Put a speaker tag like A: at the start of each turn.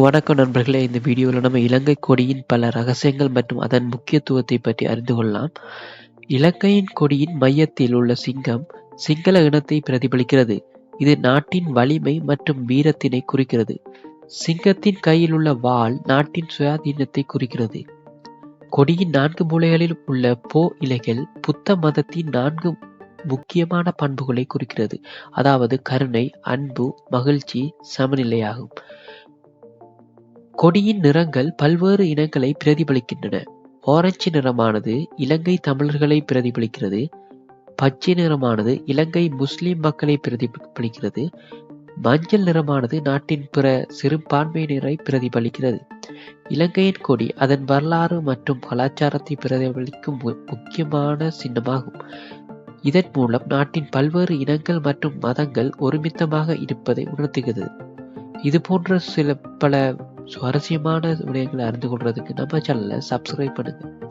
A: வணக்கம் நண்பர்களே. இந்த வீடியோவில் நம்ம இலங்கை கொடியின் பல ரகசியங்கள் மற்றும் அதன் முக்கியத்துவத்தை பற்றி அறிந்து கொள்ளலாம். இலங்கையின் கொடியின் மையத்தில் உள்ள சிங்கம் சிங்கள இனத்தை பிரதிபலிக்கிறது. இது நாட்டின் வலிமை மற்றும் வீரத்தினை குறிக்கிறது. சிங்கத்தின் கையில் உள்ள வாள் நாட்டின் சுயாதீனத்தை குறிக்கிறது. கொடியின் நான்கு மூலைகளில் உள்ள போ இலைகள் புத்த மதத்தின் நான்கு முக்கியமான பண்புகளை குறிக்கிறது. அதாவது கருணை அன்பு மகிழ்ச்சி சமநிலையாகும். கொடியின் நிறங்கள் பல்வேறு இனங்களை பிரதிபலிக்கின்றன. ஆரஞ்சு நிறமானது இலங்கை தமிழர்களை பிரதிபலிக்கிறது. பச்சை நிறமானது இலங்கை முஸ்லிம் மக்களை பிரதிபலிக்கிறது. மஞ்சள் நிறமானது நாட்டின் பிற சிறுபான்மையினரை பிரதிபலிக்கிறது. இலங்கையின் கொடி அதன் வரலாறு மற்றும் கலாச்சாரத்தை பிரதிபலிக்கும் முக்கியமான சின்னமாகும். இதன் மூலம் நாட்டின் பல்வேறு இனங்கள் மற்றும் மதங்கள் ஒருமித்தமாக இருப்பதை உணர்த்துகிறது. இது போன்ற சில பல சுவாரஸ்யமான விடயங்களை அறிந்து கொள்றதுக்கு நம்ம சேனலை சப்ஸ்கிரைப் பண்ணுங்கள்